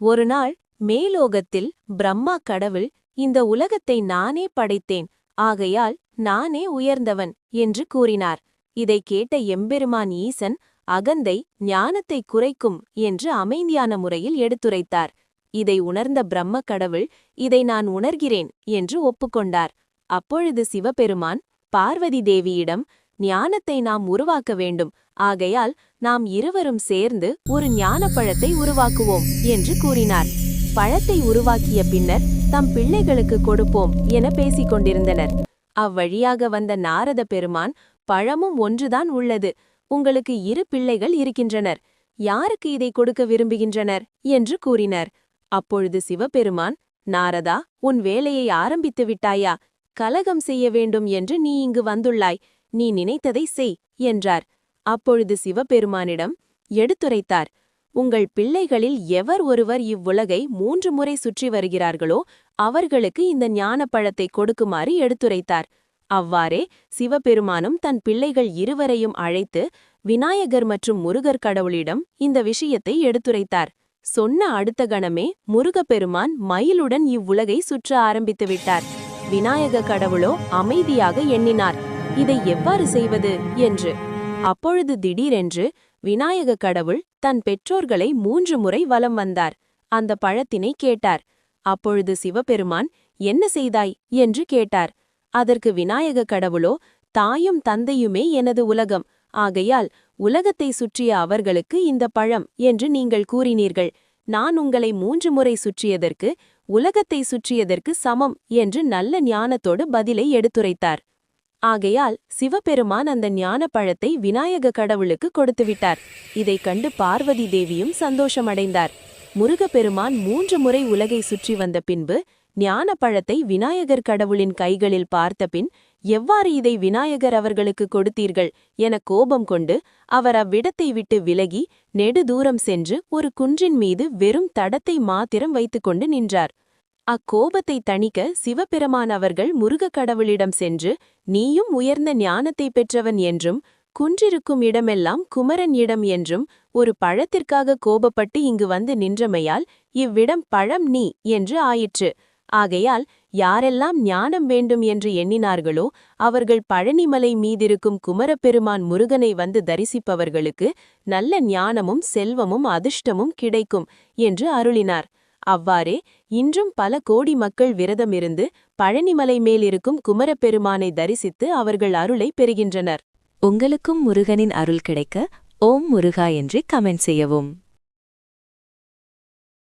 ஒருநாள் மேலோகத்தில் பிரம்மா கடவுள் இந்த உலகத்தை நானே படைத்தேன் ஆகையால் நானே உயர்ந்தவன் என்று கூறினார். இதைக் கேட்ட எம்பெருமான் ஈசன் அகந்தை ஞானத்தை குறைக்கும் என்று அமைதியான முறையில் எடுத்துரைத்தார். இதை உணர்ந்த பிரம்ம கடவுள் இதை நான் உணர்கிறேன் என்று ஒப்புக்கொண்டார். அப்பொழுது சிவபெருமான் பார்வதி தேவியிடம் ஞானத்தை நாம் உருவாக்க வேண்டும். ஆகையால் நாம் இருவரும் சேர்ந்து ஒரு ஞானப் பழத்தை உருவாக்குவோம் என்று கூறினார். பழத்தை உருவாக்கிய பின்னர் தம் பிள்ளைகளுக்கு கொடுப்போம் என பேசிக் கொண்டிருந்தனர். அவ்வழியாக வந்த நாரத பெருமான் பழமும் ஒன்றுதான் உள்ளது. உங்களுக்கு இரு பிள்ளைகள் இருக்கின்றனர். யாருக்கு இதை கொடுக்க விரும்புகின்றனர்? என்று கூறினர். அப்பொழுது சிவபெருமான் நாரதா உன் வேலையை ஆரம்பித்து விட்டாயா? கலகம் செய்ய வேண்டும் என்று நீ இங்கு வந்துள்ளாய். நீ நினைத்ததை செய் என்றார். அப்பொழுது சிவபெருமானிடம் எடுத்துரைத்தார் உங்கள் பிள்ளைகளில் எவர் ஒருவர் இவ்வுலகை மூன்று முறை சுற்றி வருகிறார்களோ அவர்களுக்கு இந்த ஞானப்பழத்தை கொடுக்குமாறு எடுத்துரைத்தார். அவ்வாறே சிவபெருமானும் தன் பிள்ளைகள் இருவரையும் அழைத்து விநாயகர் மற்றும் முருகர் கடவுளிடம் இந்த விஷயத்தை எடுத்துரைத்தார். சொன்ன அடுத்த கணமே முருகப்பெருமான் மயிலுடன் இவ்வுலகை சுற்ற ஆரம்பித்து விட்டார் விநாயக கடவுளோ அமைதியாக எண்ணினார். இதை எவ்வாறு செய்வது? என்று. அப்பொழுது திடீரென்று விநாயக கடவுள் தன் பெற்றோர்களை மூன்று முறை வலம் வந்தார். அந்த பழத்தினை கேட்டார். அப்பொழுது சிவபெருமான் என்ன செய்தாய்? என்று கேட்டார். அதற்கு விநாயக கடவுளோ தாயும் தந்தையுமே எனது உலகம். ஆகையால் உலகத்தை சுற்றிய அவர்களுக்கு இந்த பழம் என்று நீங்கள் கூறினீர்கள். நான் உங்களை மூன்று முறை சுற்றியதற்கு உலகத்தை சுற்றியதற்கு சமம் என்று நல்ல ஞானத்தோடு பதிலை எடுத்துரைத்தார். ஆகையால் சிவபெருமான் அந்த ஞான பழத்தை விநாயக கடவுளுக்கு கொடுத்துவிட்டார் இதைக் கண்டு பார்வதி தேவியும் சந்தோஷமடைந்தார். முருகப்பெருமான் மூன்று முறை உலகை சுற்றி வந்த பின்பு ஞான பழத்தை விநாயகர் கடவுளின் கைகளில் பார்த்தபின் எவ்வாறு இதை விநாயகர் அவர்களுக்கு கொடுத்தீர்கள்? என கோபம் கொண்டு அவர் அவ்விடத்தை விட்டு விலகி நெடுதூரம் சென்று ஒரு குன்றின் மீது வெறும் தடத்தை மாத்திரம் வைத்துக்கொண்டு நின்றார். அக்கோபத்தை தணிக்க சிவபெருமான் அவர்கள் முருகக் கடவுளிடம் சென்று நீயும் உயர்ந்த ஞானத்தை பெற்றவன் என்றும் குன்றிருக்கும் இடமெல்லாம் குமரன் இடம் என்றும் ஒரு பழத்திற்காக கோபப்பட்டு இங்கு வந்து நின்றமையால் இவ்விடம் பழம் நீ என்று ஆயிற்று. ஆகையால் யாரெல்லாம் ஞானம் வேண்டும் என்று எண்ணினார்களோ அவர்கள் பழனிமலை மீதிருக்கும் குமரப்பெருமான் முருகனை வந்து தரிசிப்பவர்களுக்கு நல்ல ஞானமும் செல்வமும் அதிர்ஷ்டமும் கிடைக்கும் என்று அருளினார். அவ்வாறே இன்றும் பல கோடி மக்கள் விரதமிருந்து பழனிமலை மேலிருக்கும் குமரப்பெருமானை தரிசித்து அவர்கள் அருளை பெறுகின்றனர். உங்களுக்கும் முருகனின் அருள் கிடைக்க ஓம் முருகா என்று கமெண்ட் செய்யவும்.